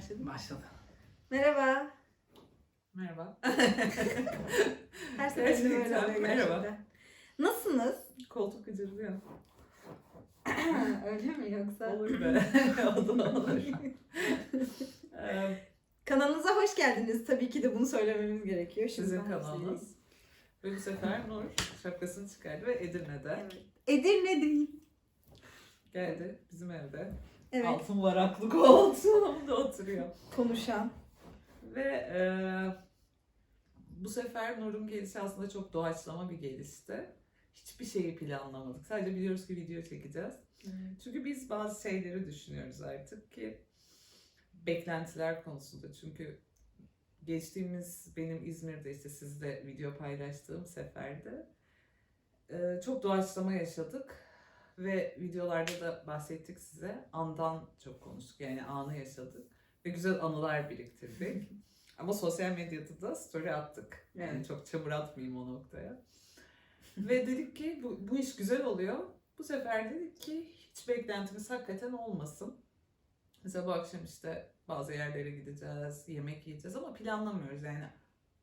Başladım. Başladı. Merhaba. Merhaba. Her seferinde böyle Gerçekten, oluyor merhaba. gerçekten. Nasılsınız? Koltuk gıcırdıyor. Öyle mi yoksa? Olur be. o da olur. Ee, Kanalınıza hoş geldiniz. Tabii ki de bunu söylememiz gerekiyor. Sizin Şimdiden kanalınız. söyleyeyim. Ve bu sefer Nur şapkasını çıkardı ve Edirne'de Evet. Edirne değil. geldi bizim evde. Evet. Altın varaklı koltuğumda oturuyor. Konuşan. Ve e, bu sefer Nur'un gelişi aslında çok doğaçlama bir gelişti. Hiçbir şeyi planlamadık. Sadece biliyoruz ki video çekeceğiz. Çünkü biz bazı şeyleri düşünüyoruz artık ki beklentiler konusunda. Çünkü geçtiğimiz benim İzmir'de işte sizle video paylaştığım seferde e, çok doğaçlama yaşadık ve videolarda da bahsettik size. Andan çok konuştuk yani anı yaşadık ve güzel anılar biriktirdik. Ama sosyal medyada da story attık. Yani Evet. çok çamur atmayayım o noktaya. ve dedik ki bu, bu iş güzel oluyor. Bu sefer dedik ki hiç beklentimiz hakikaten olmasın. Mesela bu akşam işte bazı yerlere gideceğiz, yemek yiyeceğiz ama planlamıyoruz yani.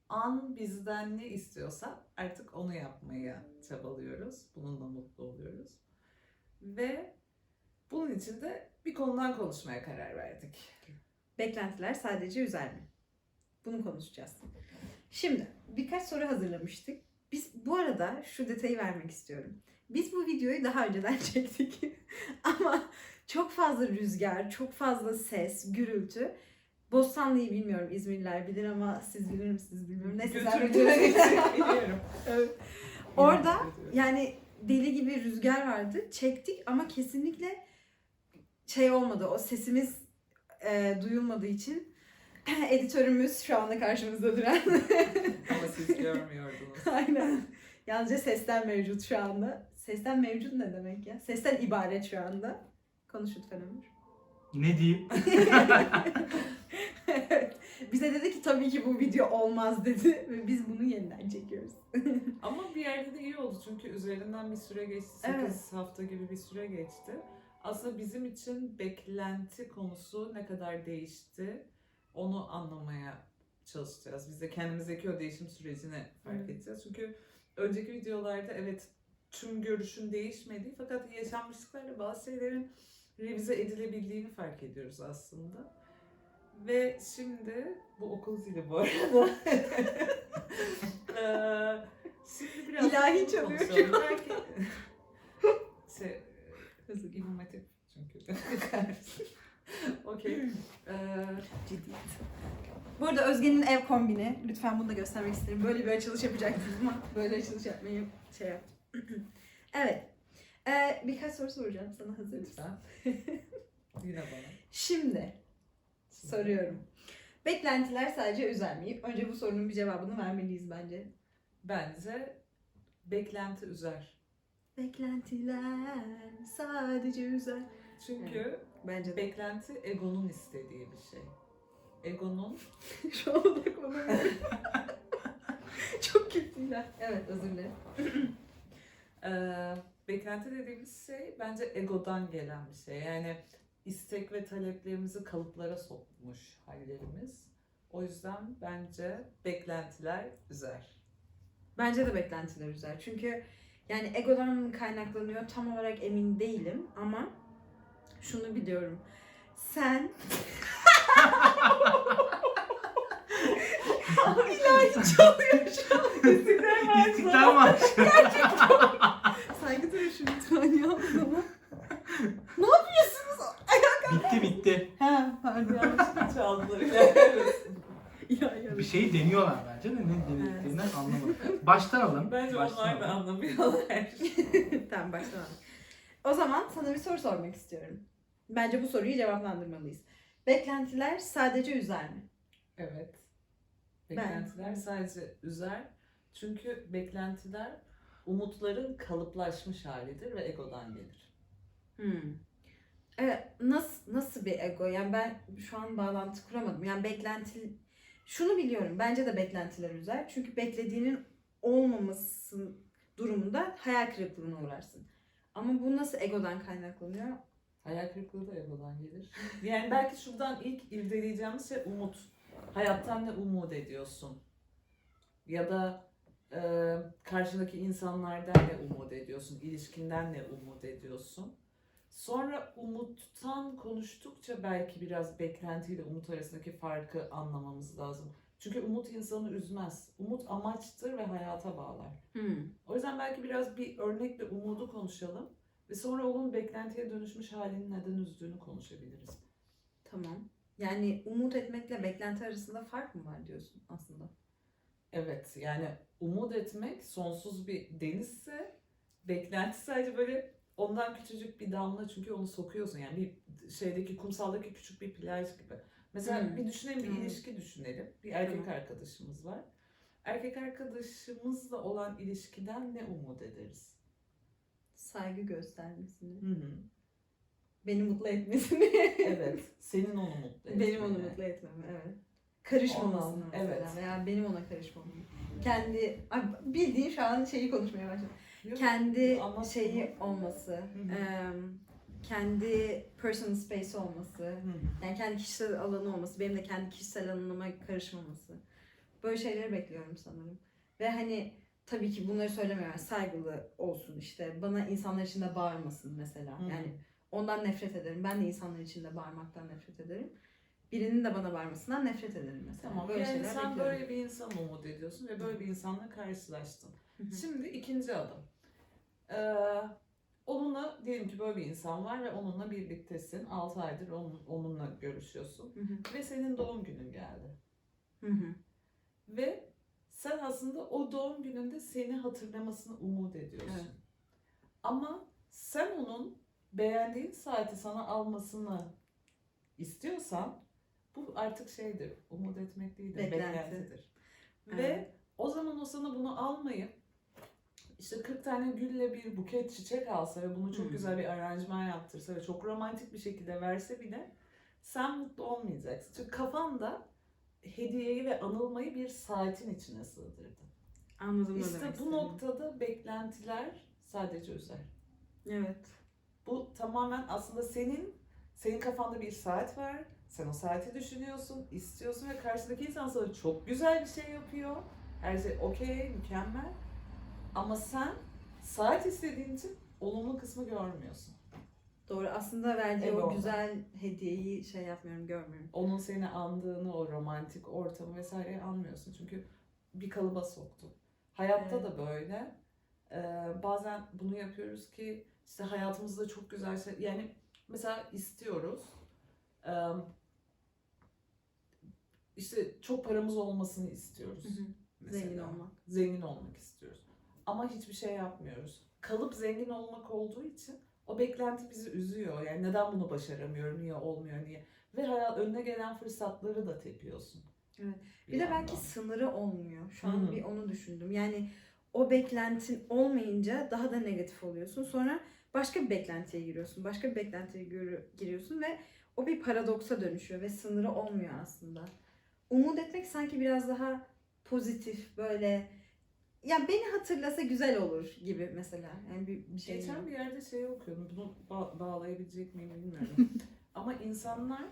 An bizden ne istiyorsa artık onu yapmaya çabalıyoruz. Bununla mutlu oluyoruz. Ve bunun için de bir konudan konuşmaya karar verdik. Beklentiler sadece üzer mi? Bunu konuşacağız. Şimdi birkaç soru hazırlamıştık. Biz bu arada şu detayı vermek istiyorum. Biz bu videoyu daha önceden çektik. Ama çok fazla rüzgar, çok fazla ses, gürültü. Bostanlı'yı bilmiyorum İzmirliler bilir ama siz bilir misiniz bilmiyorum. Neyse için biliyorum. Evet. Orada yani deli gibi rüzgar vardı. Çektik ama kesinlikle şey olmadı. O sesimiz e, duyulmadığı için editörümüz şu anda karşımızda duran. Ama siz görmüyordunuz. Aynen. Yalnızca sesten mevcut şu anda. Sesten mevcut ne demek ya? Sesten ibaret şu anda. Konuş lütfen Ömür. Ne diyeyim? Bize dedi ki tabii ki bu video olmaz dedi ve biz bunu yeniden çekiyoruz. Ama bir yerde de iyi oldu çünkü üzerinden bir süre geçti. 8 Evet. hafta gibi bir süre geçti. Aslında bizim için beklenti konusu ne kadar değişti onu anlamaya çalışacağız. Biz de kendimizdeki o değişim sürecini fark Evet. edeceğiz. Çünkü önceki videolarda evet tüm görüşün değişmediği fakat yaşanmışlıklarla bazı şeylerin revize edilebildiğini fark ediyoruz aslında. Ve şimdi bu okul zili bu arada. Eee, şimdi biraz İlahi çalıyor an. Belki şey, hızlı İmam Hatip çünkü. Okey. Eee, Ciddiyet. Bu arada Özge'nin ev kombini. Lütfen bunu da göstermek isterim. Böyle bir açılış yapacaktım ama böyle açılış yapmayı şey yaptım. evet. Ee, birkaç soru soracağım sana hazır mısın? Yine bana. Şimdi soruyorum. Beklentiler sadece üzer mi? Önce bu sorunun bir cevabını vermeliyiz bence. Bence beklenti üzer. Beklentiler sadece üzer. Çünkü Bence de. beklenti egonun istediği bir şey. Egonun Şu an odaklanamıyorum. Çok kötüler. Evet özür dilerim. Ee, beklenti dediğimiz şey bence egodan gelen bir şey. Yani istek ve taleplerimizi kalıplara sokmuş hallerimiz. O yüzden bence beklentiler üzer. Bence de beklentiler üzer. Çünkü yani egodan kaynaklanıyor tam olarak emin değilim ama şunu biliyorum. Sen İlahi çalıyor şu an. İstiklal Marşı. Saygı ya bana. ne yapıyorsunuz? bitti bitti. Ha pardon. Yanlışlıkla çaldılar. İlahi Bir şeyi deniyorlar bence de ne denediklerinden anlamadım. Baştan alın. Bence Baştan onlar da alın. anlamıyorlar. tamam başlayalım. O zaman sana bir soru sormak istiyorum. Bence bu soruyu cevaplandırmalıyız. Beklentiler sadece üzer mi? Evet. Beklentiler sadece üzer. Çünkü beklentiler umutların kalıplaşmış halidir ve egodan gelir. Hmm. Evet, nasıl nasıl bir ego? Yani ben şu an bağlantı kuramadım. Yani beklenti şunu biliyorum. Bence de beklentiler üzer. Çünkü beklediğinin olmaması durumunda hayal kırıklığına uğrarsın. Ama bu nasıl egodan kaynaklanıyor? Hayal kırıklığı da egodan gelir. Yani belki şuradan ilk irdeleyeceğimiz şey umut. Hayattan ne umut ediyorsun? Ya da e, karşındaki insanlardan ne umut ediyorsun? İlişkinden ne umut ediyorsun? Sonra umuttan konuştukça belki biraz beklentiyle umut arasındaki farkı anlamamız lazım. Çünkü umut insanı üzmez. Umut amaçtır ve hayata bağlar. Hmm. O yüzden belki biraz bir örnekle umudu konuşalım ve sonra onun beklentiye dönüşmüş halinin neden üzdüğünü konuşabiliriz. Tamam. Yani umut etmekle beklenti arasında fark mı var diyorsun aslında? Evet yani umut etmek sonsuz bir denizse beklenti sadece böyle ondan küçücük bir damla çünkü onu sokuyorsun yani bir şeydeki kumsaldaki küçük bir plaj gibi. Mesela Hmm. bir düşünelim bir Hmm. ilişki düşünelim. Bir erkek Tamam. arkadaşımız var. Erkek arkadaşımızla olan ilişkiden ne umut ederiz? Saygı göstermesini, Hı hı. beni mutlu etmesini. Evet. Senin onu mutlu etmeni. benim onu mutlu etmemi, evet. Karışmamasını mesela evet. veya benim ona karışmamı. Kendi, bildiğin şu an şeyi konuşmaya başladım. Yok, Kendi ama- şeyi olması, hı. em, kendi personal space olması, yani kendi kişisel alanı olması, benim de kendi kişisel alanıma karışmaması. Böyle şeyleri bekliyorum sanırım. Ve hani tabii ki bunları söylemiyorum. Yani saygılı olsun işte. Bana insanlar içinde bağırmasın mesela. Yani ondan nefret ederim. Ben de insanlar içinde bağırmaktan nefret ederim. Birinin de bana bağırmasından nefret ederim mesela. Tamam. Böyle yani şeyler sen bekliyorum. böyle bir insan umut ediyorsun ve böyle bir insanla karşılaştın. Şimdi ikinci adım. Ee, onunla diyelim ki böyle bir insan var ve onunla birliktesin. 6 aydır onun, onunla görüşüyorsun. Ve senin doğum günün geldi. Ve sen aslında o doğum gününde seni hatırlamasını umut ediyorsun. Evet. Ama sen onun beğendiğin saati sana almasını istiyorsan bu artık şeydir. Umut etmek değildir. Beklenti. Beklentidir. Evet. Ve o zaman o sana bunu almayıp işte 40 tane gülle bir buket çiçek alsa ve bunu çok Hmm. güzel bir aranjman yaptırsa ve çok romantik bir şekilde verse bile sen mutlu olmayacaksın. Çünkü kafanda hediyeyi ve anılmayı bir saatin içine sığdırdın. Anladım İşte demek bu istediğini. noktada beklentiler sadece üzer. Evet. Bu tamamen aslında senin senin kafanda bir saat var. Sen o saati düşünüyorsun, istiyorsun ve karşıdaki insan sana çok güzel bir şey yapıyor. Her şey okey, mükemmel. Ama sen saat istediğin için olumlu kısmı görmüyorsun. Doğru. Aslında verdiği Ego o güzel hediyeyi şey yapmıyorum, görmüyorum. Onun seni andığını, o romantik ortamı vesaireyi anmıyorsun. Çünkü bir kalıba soktu. Hayatta Evet. da böyle. Ee, bazen bunu yapıyoruz ki işte hayatımızda çok güzel şey yani mesela istiyoruz. İşte çok paramız olmasını istiyoruz. Hı hı. mesela. Zengin olmak. Zengin olmak istiyoruz. Ama hiçbir şey yapmıyoruz. Kalıp zengin olmak olduğu için o beklenti bizi üzüyor. Yani neden bunu başaramıyorum, niye olmuyor, niye? Ve hayat önüne gelen fırsatları da tepiyorsun. Evet. Bir de belki sınırı olmuyor. Şu an hı. bir onu düşündüm. Yani o beklentin olmayınca daha da negatif oluyorsun. Sonra başka bir beklentiye giriyorsun. Başka bir beklentiye gir- giriyorsun ve o bir paradoksa dönüşüyor ve sınırı olmuyor aslında. Umut etmek sanki biraz daha pozitif böyle ya beni hatırlasa güzel olur gibi mesela. Yani bir, bir şey. Geçen bir yerde şey okuyordum. Bunu ba- bağlayabilecek miyim bilmiyorum. Ama insanlar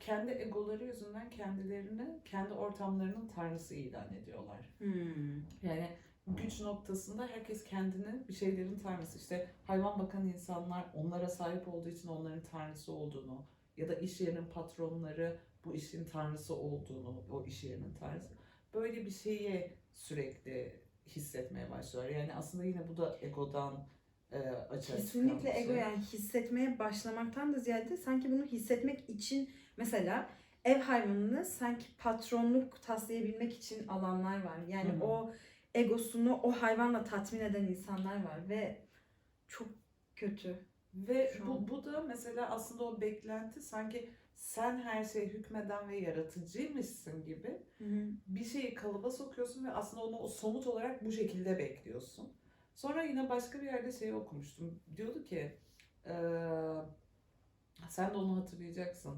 kendi egoları yüzünden kendilerini kendi ortamlarının tanrısı ilan ediyorlar. Hmm. Yani güç noktasında herkes kendini bir şeylerin tanrısı. İşte hayvan bakan insanlar onlara sahip olduğu için onların tanrısı olduğunu ya da iş yerinin patronları bu işin tanrısı olduğunu, o iş yerinin tanrısı. Böyle bir şeyi sürekli hissetmeye başlıyorlar. Yani aslında yine bu da egodan e, açığa Kesinlikle ego şey. yani hissetmeye başlamaktan da ziyade sanki bunu hissetmek için mesela ev hayvanını sanki patronluk taslayabilmek için alanlar var. Yani Hı hı. o egosunu o hayvanla tatmin eden insanlar var ve çok kötü. Ve Şu bu, an. bu da mesela aslında o beklenti sanki sen her şeye hükmeden ve yaratıcıymışsın gibi bir şeyi kalıba sokuyorsun ve aslında onu somut olarak bu şekilde bekliyorsun. Sonra yine başka bir yerde şey okumuştum. Diyordu ki eee, sen de onu hatırlayacaksın.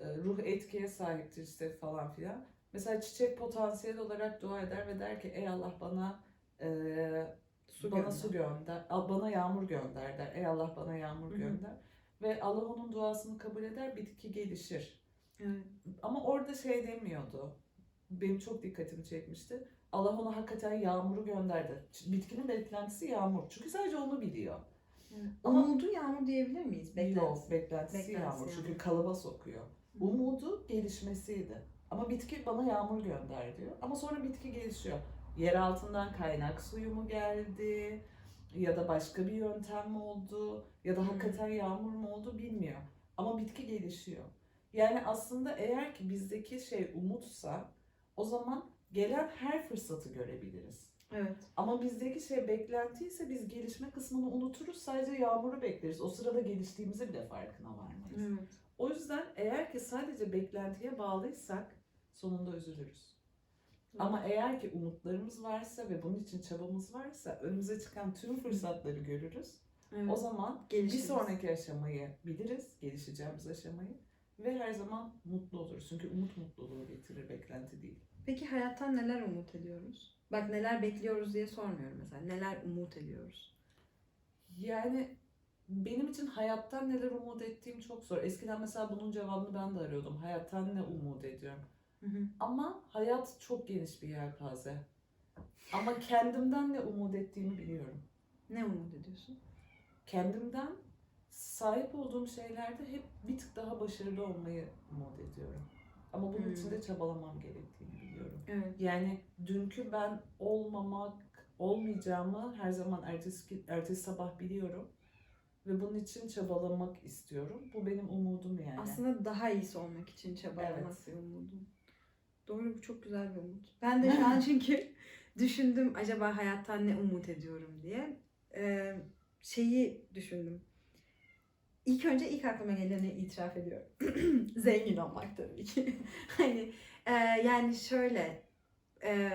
Eee, ruh etkiye sahiptir işte falan filan. Mesela çiçek potansiyel olarak dua eder ve der ki ey Allah bana eee, Su bana gönder. su gönder, bana yağmur gönder der. Ey Allah bana yağmur Hı hı. gönder. ve Allah onun duasını kabul eder, bitki gelişir. Evet. Ama orada şey demiyordu. Benim çok dikkatimi çekmişti. Allah ona hakikaten yağmuru gönderdi. Bitkinin beklentisi yağmur. Çünkü sadece onu biliyor. Ama- Umudu yağmur diyebilir miyiz? Beklentisi. Yok, beklentisi, Beklentisi yağmur. yağmur. Çünkü kalıba sokuyor. Umudu gelişmesiydi. Ama bitki bana yağmur gönder diyor. Ama sonra bitki gelişiyor. Yer altından kaynak suyu mu geldi? Ya da başka bir yöntem mi oldu? Ya da hakikaten yağmur mu oldu bilmiyor. Ama bitki gelişiyor. Yani aslında eğer ki bizdeki şey umutsa o zaman gelen her fırsatı görebiliriz. Evet. Ama bizdeki şey beklentiyse biz gelişme kısmını unuturuz. Sadece yağmuru bekleriz. O sırada geliştiğimizi bile farkına varmayız. Evet. O yüzden eğer ki sadece beklentiye bağlıysak sonunda üzülürüz. Ama eğer ki umutlarımız varsa ve bunun için çabamız varsa önümüze çıkan tüm fırsatları görürüz. evet. O zaman bir Gelişiriz. sonraki aşamayı biliriz, gelişeceğimiz aşamayı ve her zaman mutlu oluruz. Çünkü umut mutluluğu getirir, beklenti değil. Peki hayattan neler umut ediyoruz? Bak neler bekliyoruz diye sormuyorum mesela. Neler umut ediyoruz? Yani benim için hayattan neler umut ettiğim çok zor. Eskiden mesela bunun cevabını ben de arıyordum. Hayattan ne umut ediyorum? Hı hı. Ama hayat çok geniş bir yelpaze. Ama kendimden ne umut ettiğimi biliyorum. Ne umut ediyorsun? Kendimden sahip olduğum şeylerde hep bir tık daha başarılı olmayı umut ediyorum. Ama bunun Hmm. için de çabalamam gerektiğini biliyorum. Evet. Yani dünkü ben olmamak, olmayacağımı her zaman ertesi, ertesi sabah biliyorum. Ve bunun için çabalamak istiyorum. Bu benim umudum yani. Aslında daha iyisi olmak için çabalamak Evet. umudum. Doğru bu çok güzel bir umut. Ben de şu an çünkü düşündüm acaba hayattan ne umut ediyorum diye. Ee, şeyi düşündüm. İlk önce ilk aklıma geleni itiraf ediyorum. Zengin olmak tabii ki. hani e, yani şöyle e,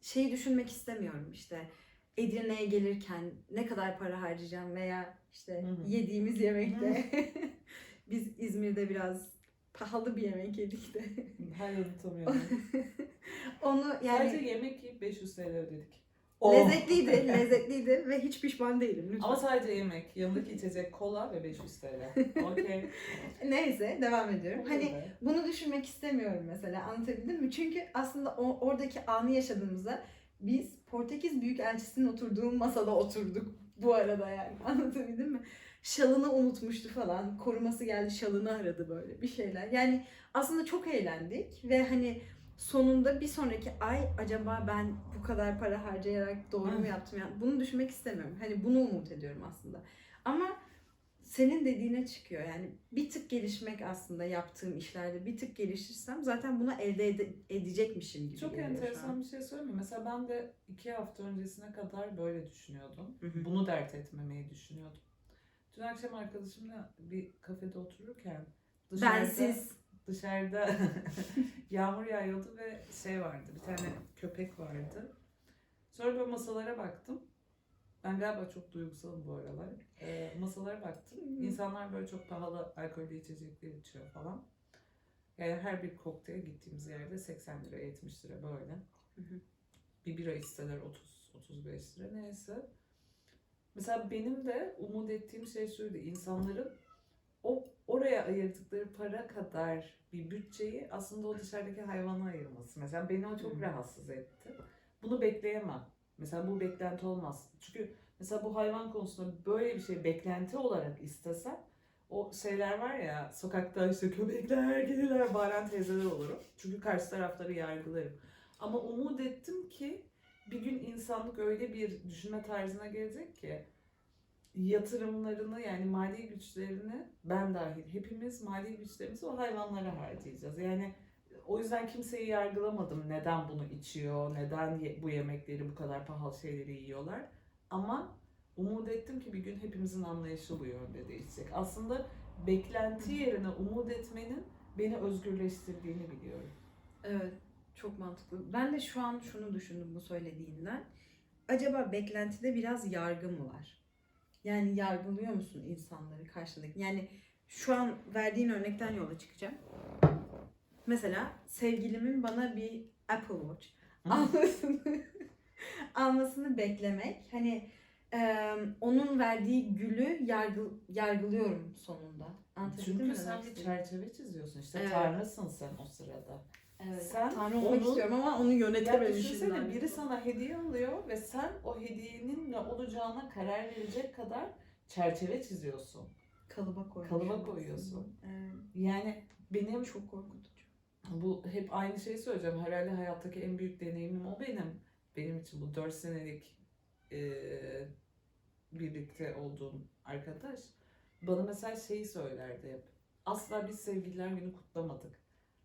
şeyi düşünmek istemiyorum işte Edirne'ye gelirken ne kadar para harcayacağım veya işte yediğimiz yemekte biz İzmir'de biraz pahalı bir yemek yedik de Her unutamıyorum. onu yani Sadece yemek yiyip 500 TL ödedik. lezzetliydi lezzetliydi ve hiç pişman değilim lütfen. Ama sadece yemek. Yanındaki içecek kola ve 500 TL. Okey. Neyse devam ediyorum. Hani bunu düşünmek istemiyorum mesela anlatabildim mi? Çünkü aslında o, oradaki anı yaşadığımızda biz Portekiz Büyükelçisi'nin oturduğu masada oturduk bu arada yani anlatabildim mi? Şalını unutmuştu falan. Koruması geldi şalını aradı böyle bir şeyler. Yani aslında çok eğlendik ve hani sonunda bir sonraki ay acaba ben bu kadar para harcayarak doğru mu Hı. yaptım? Yani bunu düşünmek istemiyorum. Hani bunu umut ediyorum aslında. Ama senin dediğine çıkıyor. Yani bir tık gelişmek aslında yaptığım işlerde bir tık gelişirsem zaten buna elde ede- edecekmişim gibi Çok geliyor şu an. enteresan bir şey söyleyeyim mi? Mesela ben de iki hafta öncesine kadar böyle düşünüyordum. Hı hı. Bunu dert etmemeyi düşünüyordum. Dün akşam arkadaşımla bir kafede otururken dışarıda, Bensiz. dışarıda yağmur yağıyordu ve şey vardı bir tane köpek vardı. Sonra böyle masalara baktım. Ben galiba çok duygusalım bu aralar. Ee, masalara baktım. Hı. İnsanlar böyle çok pahalı alkollü içecekler içiyor falan. Yani her bir kokteyl gittiğimiz yerde 80 lira 70 lira böyle. Hı hı. Bir bira içseler 30 35 lira neyse. Mesela benim de umut ettiğim şey şuydu. insanların o oraya ayırdıkları para kadar bir bütçeyi aslında o dışarıdaki hayvana ayırması. Mesela beni o çok rahatsız etti. Bunu bekleyemem. Mesela bu beklenti olmaz. Çünkü mesela bu hayvan konusunda böyle bir şey beklenti olarak istesem o şeyler var ya sokakta işte köpekler gelirler bağıran teyzeler olurum. Çünkü karşı tarafları yargılarım. Ama umut ettim ki bir gün insanlık öyle bir düşünme tarzına gelecek ki yatırımlarını yani mali güçlerini ben dahil hepimiz mali güçlerimizi o hayvanlara harcayacağız. Yani o yüzden kimseyi yargılamadım neden bunu içiyor, neden bu yemekleri bu kadar pahalı şeyleri yiyorlar. Ama umut ettim ki bir gün hepimizin anlayışı bu yönde değişecek. Aslında beklenti yerine umut etmenin beni özgürleştirdiğini biliyorum. Evet. Çok mantıklı. Ben de şu an şunu düşündüm bu söylediğinden. Acaba beklentide biraz yargı mı var? Yani yargılıyor musun insanları karşındaki? Yani şu an verdiğin örnekten yola çıkacağım. Mesela sevgilimin bana bir Apple Watch almasını almasını beklemek. Hani Ee, onun verdiği gülü yargı, yargılıyorum sonunda. Anlatabildim Çünkü sen bir çerçeve çiziyorsun. İşte Evet. tanrısın sen o sırada. Evet. Sen Tanrı olmak onu- istiyorum ama onu Ya yönetememişim. düşünsene lanet biri sana hediye alıyor ve sen o hediyenin ne olacağına karar verecek kadar çerçeve çiziyorsun. kalıba koymuşum. Kalıba koyuyorsun. Evet. Yani benim Çok korkutucu. bu hep aynı şeyi söyleyeceğim. Herhalde hayattaki en büyük deneyimim o benim. Benim için bu 4 senelik eee, birlikte olduğum arkadaş bana mesela şeyi söylerdi hep. Asla biz sevgililer günü kutlamadık.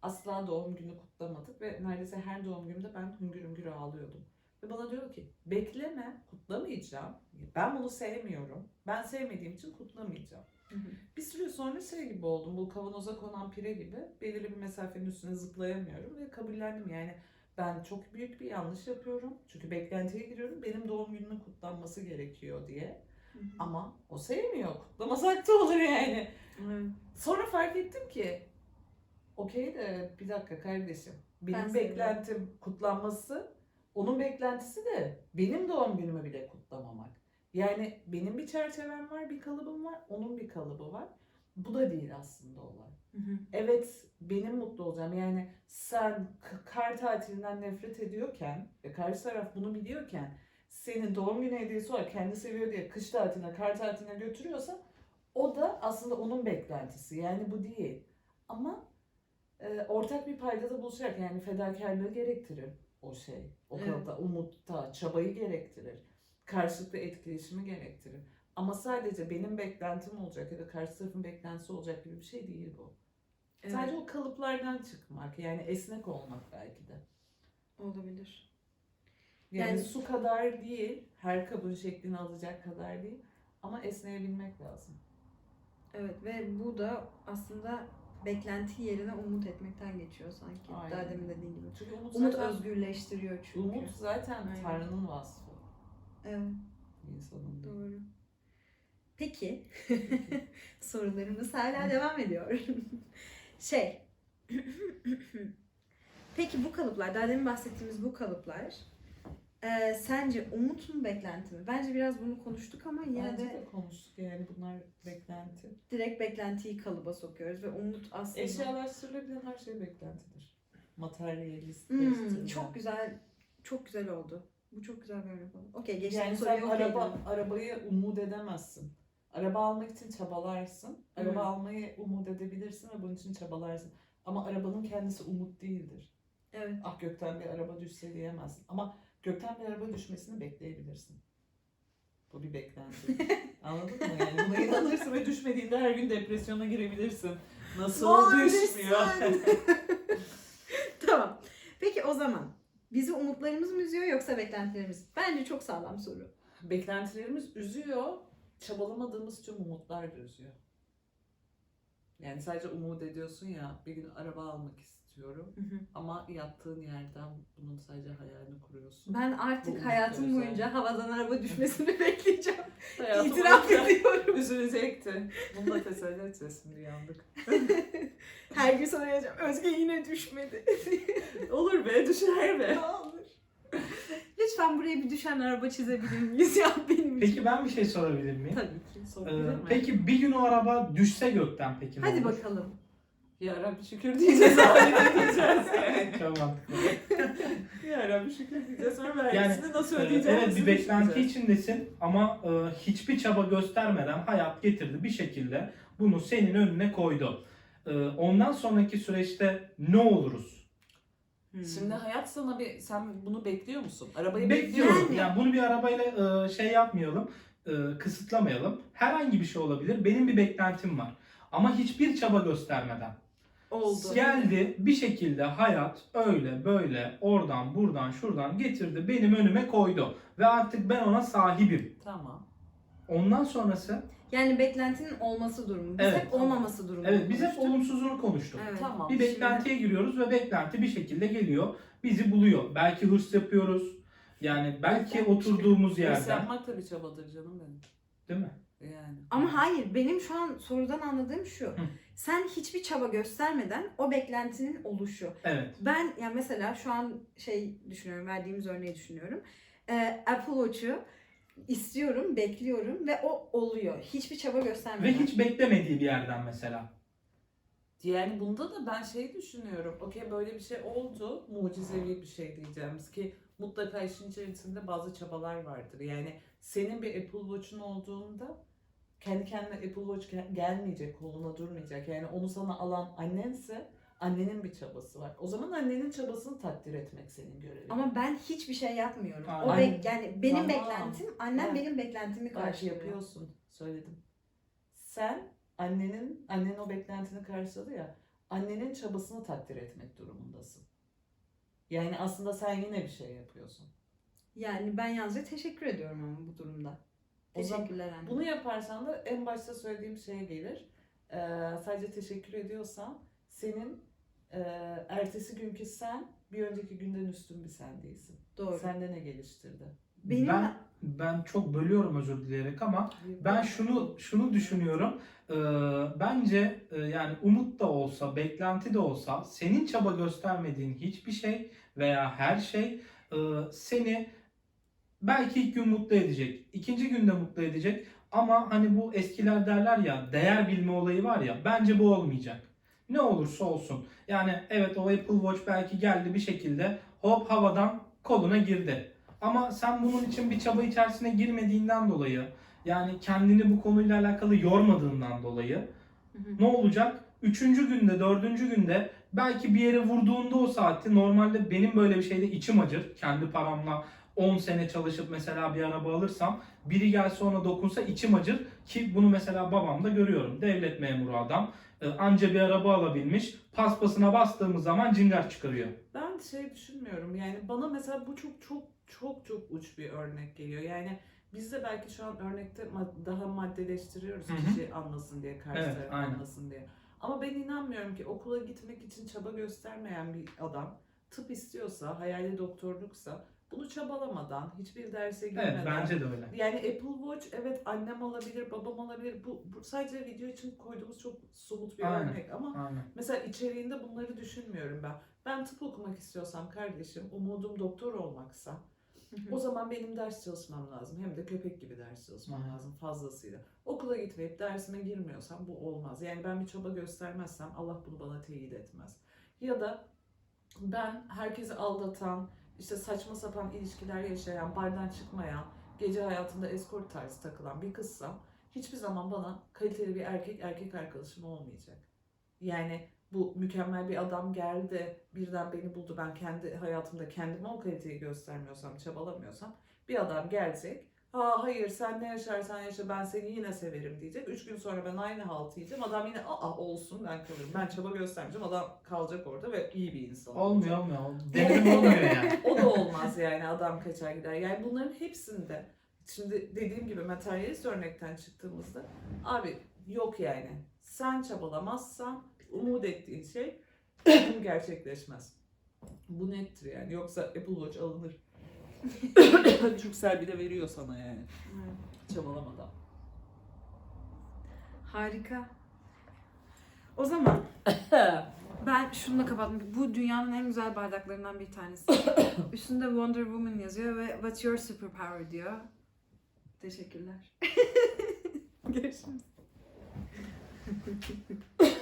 Asla doğum günü kutlamadık ve neredeyse her doğum günümde ben hüngür hüngür ağlıyordum. Ve bana diyor ki bekleme kutlamayacağım. Ben bunu sevmiyorum. Ben sevmediğim için kutlamayacağım. Hı hı. Bir süre sonra şey gibi oldum. Bu kavanoza konan pire gibi. Belirli bir mesafenin üstüne zıplayamıyorum ve kabullendim. Yani ben çok büyük bir yanlış yapıyorum. Çünkü beklentiye giriyorum. Benim doğum günümün kutlanması gerekiyor diye. Hı hı. Ama o sevmiyor. Kutlamasak da olur yani. Sonra fark ettim ki okey de bir dakika kardeşim. Benim Ben beklentim kutlanması, onun beklentisi de benim doğum günümü bile kutlamamak. Yani benim bir çerçevem var, bir kalıbım var, onun bir kalıbı var. Bu da değil aslında olay. Hı hı. Evet benim mutlu olacağım. Yani sen k- kar tatilinden nefret ediyorken ve karşı taraf bunu biliyorken senin doğum günü hediyesi olarak kendi seviyor diye kış tatiline, kar tatiline götürüyorsa o da aslında onun beklentisi. Yani bu değil. Ama e, ortak bir paydada buluşarak yani fedakarlığı gerektirir o şey. O Evet. kalıpta, umutta, çabayı gerektirir. Karşılıklı etkileşimi gerektirir. Ama sadece benim beklentim olacak ya da karşı tarafın beklentisi olacak gibi bir şey değil bu. Evet. Sadece o kalıplardan çıkmak yani esnek olmak belki de. Olabilir. Yani, Yani- su kadar değil, her kabın şeklini alacak kadar değil ama esneyebilmek lazım. Evet ve bu da aslında beklenti yerine umut etmekten geçiyor sanki. Aynen. Daha demin dediğin gibi. Çünkü umut, Umut zaten, özgürleştiriyor çünkü. umut zaten Aynen. Tanrı'nın vasfı Evet, insanın. doğru. Peki, sorularımız hala devam ediyor. şey, peki bu kalıplar, daha demin bahsettiğimiz bu kalıplar, e, sence umut mu beklenti mi? Bence biraz bunu konuştuk ama yine Bence de de konuştuk yani bunlar beklenti. direkt beklentiyi kalıba sokuyoruz ve umut aslında... Eşyalaştırılabilen her şey beklentidir. Materyalist. Hmm, çok güzel, çok güzel oldu. Bu çok güzel bir örnek oldu. Okey, geçtim Yani sen araba, dedim. arabayı umut edemezsin. Araba almak için çabalarsın. Araba Hı. almayı umut edebilirsin ve bunun için çabalarsın. Ama arabanın kendisi umut değildir. Evet. Ah gökten bir araba düşse diyemezsin. Ama gökten bir araba düşmesini bekleyebilirsin. Bu bir beklenti. Anladın mı? Yani buna inanırsın ve düşmediğinde her gün depresyona girebilirsin. Nasıl Vay düşmüyor? tamam. Peki o zaman bizi umutlarımız mı üzüyor yoksa beklentilerimiz? Bence çok sağlam soru. Beklentilerimiz üzüyor. Çabalamadığımız tüm umutlar da üzüyor. Yani sadece umut ediyorsun ya bir gün araba almak istiyorum. Ama yattığın yerden bunun sadece hayalini kuruyorsun. Ben Bu artık umutlar hayatım boyunca havadan araba düşmesini bekleyeceğim. Hayatım İtiraf ediyorum. Üzülecekti. Bunu da teselli edeceğiz şimdi yandık. Her gün sana yazacağım. Özge yine düşmedi. Olur be düşer be. ne olur. Lütfen buraya bir düşen araba çizebilir miyiz ya benim için? Peki ben bir şey sorabilir miyim? Tabii ki. Sorabilir Ee, mi? peki bir gün o araba düşse gökten peki ne Hadi olur? bakalım. Ya Rabbi şükür diyeceğiz abi ne diyeceğiz yani. Çok mantıklı. Ya Rabbi şükür diyeceğiz sonra vergisini Yani, nasıl ödeyeceğiz? evet bir beklenti içindesin ama e, hiçbir çaba göstermeden hayat getirdi bir şekilde bunu senin önüne koydu. E, ondan sonraki süreçte ne oluruz? Şimdi hayat sana bir sen bunu bekliyor musun? Arabayı bekliyor Bekliyorum. musun? Yani bunu bir arabayla e, şey yapmayalım, e, kısıtlamayalım. Herhangi bir şey olabilir. Benim bir beklentim var. Ama hiçbir çaba göstermeden. Oldu. Geldi bir şekilde hayat öyle böyle oradan buradan şuradan getirdi benim önüme koydu. Ve artık ben ona sahibim. Tamam. Ondan sonrası Yani beklentinin olması durumu. Biz Evet. hep olmaması durumu. evet biz hep konuştuk. olumsuzunu konuştuk. Evet. Tamam. Bir beklentiye giriyoruz ve beklenti bir şekilde geliyor. Bizi buluyor. Belki hırs yapıyoruz. Yani belki oturduğumuz Hırs yerden. yapmak da bir çabadır canım benim. Değil mi? Yani. Ama hayır benim şu an sorudan anladığım şu. Sen hiçbir çaba göstermeden o beklentinin oluşu. Evet. Ben ya mesela şu an şey düşünüyorum verdiğimiz örneği düşünüyorum. Ee, Apple Watch'u istiyorum, bekliyorum ve o oluyor. Hiçbir çaba Ve göstermiyorum. hiç beklemediği bir yerden mesela. Yani bunda da ben şey düşünüyorum. Okey böyle bir şey oldu. Mucizevi bir şey diyeceğimiz ki mutlaka işin içerisinde bazı çabalar vardır. Yani senin bir Apple Watch'un olduğunda kendi kendine Apple Watch gel- gelmeyecek, koluna durmayacak. Yani onu sana alan annense annenin bir çabası var. O zaman annenin çabasını takdir etmek senin görevin. Ama ben hiçbir şey yapmıyorum. O Aynen. bek yani benim Tamam. beklentim, annem Evet. benim beklentimi Belki karşılıyor. yapıyorsun. Söyledim. Sen annenin, annen o beklentini karşıladı ya. Annenin çabasını takdir etmek durumundasın. Yani aslında sen yine bir şey yapıyorsun. Yani ben yalnızca teşekkür ediyorum ama bu durumda. O zaman Teşekkürler anne. Bunu yaparsan da en başta söylediğim şeye gelir. Ee, sadece teşekkür ediyorsan senin e, ertesi günkü sen bir önceki günden üstün bir sen değilsin. Doğru. Sende ne geliştirdi? Benim Ben ben çok bölüyorum özür dileyerek ama ben şunu şunu düşünüyorum. Ee, bence e, yani umut da olsa, beklenti de olsa senin çaba göstermediğin hiçbir şey veya her şey e, seni belki ilk gün mutlu edecek, ikinci günde mutlu edecek ama hani bu eskiler derler ya değer bilme olayı var ya bence bu olmayacak. Ne olursa olsun. Yani evet o Apple Watch belki geldi bir şekilde hop havadan koluna girdi. Ama sen bunun için bir çaba içerisine girmediğinden dolayı yani kendini bu konuyla alakalı yormadığından dolayı Hı hı. ne olacak? Üçüncü günde, dördüncü günde belki bir yere vurduğunda o saati normalde benim böyle bir şeyde içim acır. Kendi paramla 10 sene çalışıp mesela bir araba alırsam biri gelse ona dokunsa içim acır ki bunu mesela babamda görüyorum. Devlet memuru adam e, anca bir araba alabilmiş paspasına bastığımız zaman cingar çıkarıyor. Ben şey düşünmüyorum yani bana mesela bu çok çok çok çok uç bir örnek geliyor. Yani biz de belki şu an örnekte daha maddeleştiriyoruz Hı hı. kişi anlasın diye, karşı Evet, taraf anlasın diye. Ama ben inanmıyorum ki okula gitmek için çaba göstermeyen bir adam tıp istiyorsa, hayali doktorluksa bunu çabalamadan, hiçbir derse girmeden Evet bence de öyle. yani Apple Watch evet annem alabilir, babam alabilir. Bu, bu sadece video için koyduğumuz çok somut bir Aynen. örnek ama Aynen. Mesela içeriğinde bunları düşünmüyorum ben. Ben tıp okumak istiyorsam kardeşim, umudum doktor olmaksa o zaman benim ders çalışmam lazım. Hem de köpek gibi ders çalışmam Hı. lazım fazlasıyla. Okula gitmeyip dersime girmiyorsam bu olmaz. Yani ben bir çaba göstermezsem Allah bunu bana teyit etmez. Ya da ben herkesi aldatan, işte saçma sapan ilişkiler yaşayan, bardan çıkmayan, gece hayatında escort tarzı takılan bir kızsam hiçbir zaman bana kaliteli bir erkek erkek arkadaşım olmayacak. Yani bu mükemmel bir adam geldi, birden beni buldu. Ben kendi hayatımda kendime o kaliteyi göstermiyorsam, çabalamıyorsam bir adam gelecek. Ha hayır sen ne yaşarsan yaşa ben seni yine severim diyecek. Üç gün sonra ben aynı haltı yiyeceğim. Adam yine aa olsun ben kalırım. Ben çaba göstermeyeceğim. Adam kalacak orada ve iyi bir insan olacak. Olmuyor olmuyor. Devrim olmuyor yani. O da olmaz yani adam kaçar gider. Yani bunların hepsinde şimdi dediğim gibi materyalist örnekten çıktığımızda abi yok yani. Sen çabalamazsan umut ettiğin şey gerçekleşmez. Bu nettir yani. Yoksa Apple Watch alınır. Türksel bir de veriyor sana yani. Evet. Çabalamadan. Harika. O zaman ben şununla kapatmak. Bu dünyanın en güzel bardaklarından bir tanesi. Üstünde Wonder Woman yazıyor ve What's your superpower diyor. Teşekkürler. Görüşürüz.